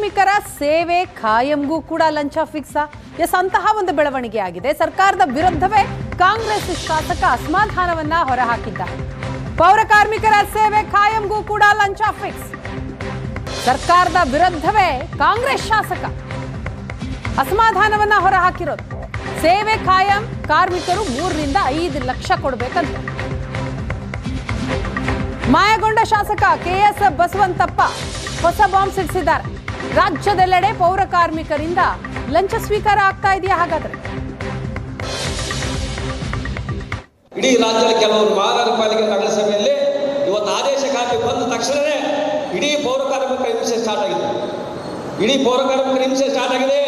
ಕಾರ್ಮಿಕರ ಸೇವೆ ಖಾಯಂಗೂ ಕೂಡ ಲಂಚ ಫಿಕ್ಸ. ಎಸ್, ಅಂತಹ ಒಂದು ಬೆಳವಣಿಗೆ ಆಗಿದೆ. ಸರ್ಕಾರದ ವಿರುದ್ಧವೇ ಕಾಂಗ್ರೆಸ್ ಶಾಸಕ ಅಸಮಾಧಾನವನ್ನ ಹೊರಹಾಕಿದ್ದಾರೆ. ಪೌರ ಕಾರ್ಮಿಕರ ಸೇವೆ ಖಾಯಂಗೂ ಕೂಡ ಲಂಚ ಫಿಕ್ಸ್. ಸರ್ಕಾರದ ವಿರುದ್ಧವೇ ಕಾಂಗ್ರೆಸ್ ಶಾಸಕ ಅಸಮಾಧಾನವನ್ನ ಹೊರಹಾಕಿರೋದು. ಸೇವೆ ಖಾಯಂ ಕಾರ್ಮಿಕರು ಮೂರರಿಂದ ಐದು ಲಕ್ಷ ಕೊಡಬೇಕಂತ. ಮಾಯಗೊಂಡ ಶಾಸಕ ಕೆಎಸ್ ಬಸವಂತಪ್ಪ ಹೊಸ ಬಾಂಬ್ ಸಿಡಿಸಿದ್ದಾರೆ. ರಾಜ್ಯದೆಲ್ಲೆಡೆ ಪೌರ ಕಾರ್ಮಿಕರಿಂದ ಲಂಚ ಸ್ವೀಕಾರ ಆಗ್ತಾ ಇದೆಯಾ ಹಾಗಾದ್ರೆ? ಇಡೀ ರಾಜ್ಯದ ಕೆಲವರು ಮಹಾನಗರ ಪಾಲಿಕೆ ನಗರಸಭೆಯಲ್ಲಿ ಇವತ್ತು ಆದೇಶ ಖಾತೆ ಬಂದ ತಕ್ಷಣವೇ ಇಡೀ ಪೌರ ಕಾರ್ಮಿಕರ ಹಿಂಸೆ ಸ್ಟಾರ್ಟ್ ಆಗಿದೆ. ಇಡೀ ಪೌರ ಕಾರ್ಮಿಕರ ಹಿಂಸೆ ಸ್ಟಾರ್ಟ್ ಆಗಿದೆ.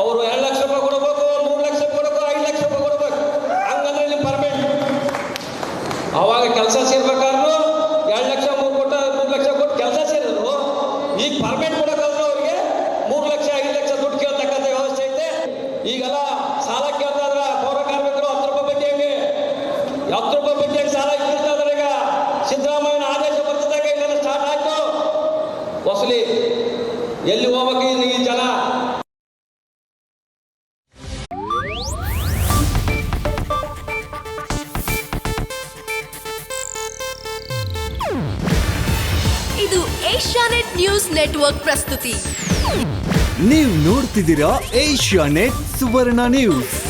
ಅವರು ಎರಡು ಲಕ್ಷ ರೂಪಾಯಿ ಕೊಡಬೇಕು, ಮೂರು ಲಕ್ಷ ಕೊಡಬೇಕು, ಐದು ಲಕ್ಷ ರೂಪಾಯಿ ಕೊಡಬೇಕು. ಹಂಗಂದ್ರೆ ಇಲ್ಲಿ ಪರ್ಮಿಟ್ ಅವಾಗ ಕೆಲಸ ಸೇರ್ಬೇಕಾದ್ರು ಎರಡು ಲಕ್ಷ, ಮೂರು ಕೊಟ್ಟ, ಮೂರು ಲಕ್ಷ ಕೊಟ್ಟು ಕೆಲಸ ಸೇರಿದ್ರು. ಈಗ ಪರ್ಮನೆಂಟ್ ಕೊಡೋಕ್ಕಾದ್ರೆ ಅವ್ರಿಗೆ ಮೂರು ಲಕ್ಷ ಐದು ಲಕ್ಷ ದುಡ್ಡು ಕೇಳ್ತಕ್ಕಂಥ ವ್ಯವಸ್ಥೆ ಐತೆ ಈಗೆಲ್ಲ ಸಾಲ ಕೇಳ್ತಾ ಇದ್ರ ಪೌರ ಕಾರ್ಮಿಕರು ಹತ್ತು ರೂಪಾಯಿ ಬಡ್ಡಿ ಹಂಗೆ ಬಡ್ಡಿ ಹಂಗೆ ಸಾಲ ಕೇಳ್ತಾ ಇದಾರೆ ಈಗ. ಸಿದ್ದರಾಮಯ್ಯನ ಆದೇಶ ಬರ್ತಿದ್ದಾಗ ಇಲ್ಲೆಲ್ಲ ಸ್ಟಾರ್ಟ್ ಆಯ್ತು. ವಸೂಲಿ ಎಲ್ಲಿ ಹೋಗ್ಬೇಕು ಈ- ಈ ಜನ? ಇದು ಏಷ್ಯಾನೆಟ್ ನ್ಯೂಸ್ ನೆಟ್ವರ್ಕ್ ಪ್ರಸ್ತುತಿ. ನೀವು ನೋಡ್ತಿದ್ದೀರಾ ಏಷ್ಯಾನೆಟ್ ಸುವರ್ಣ ನ್ಯೂಸ್.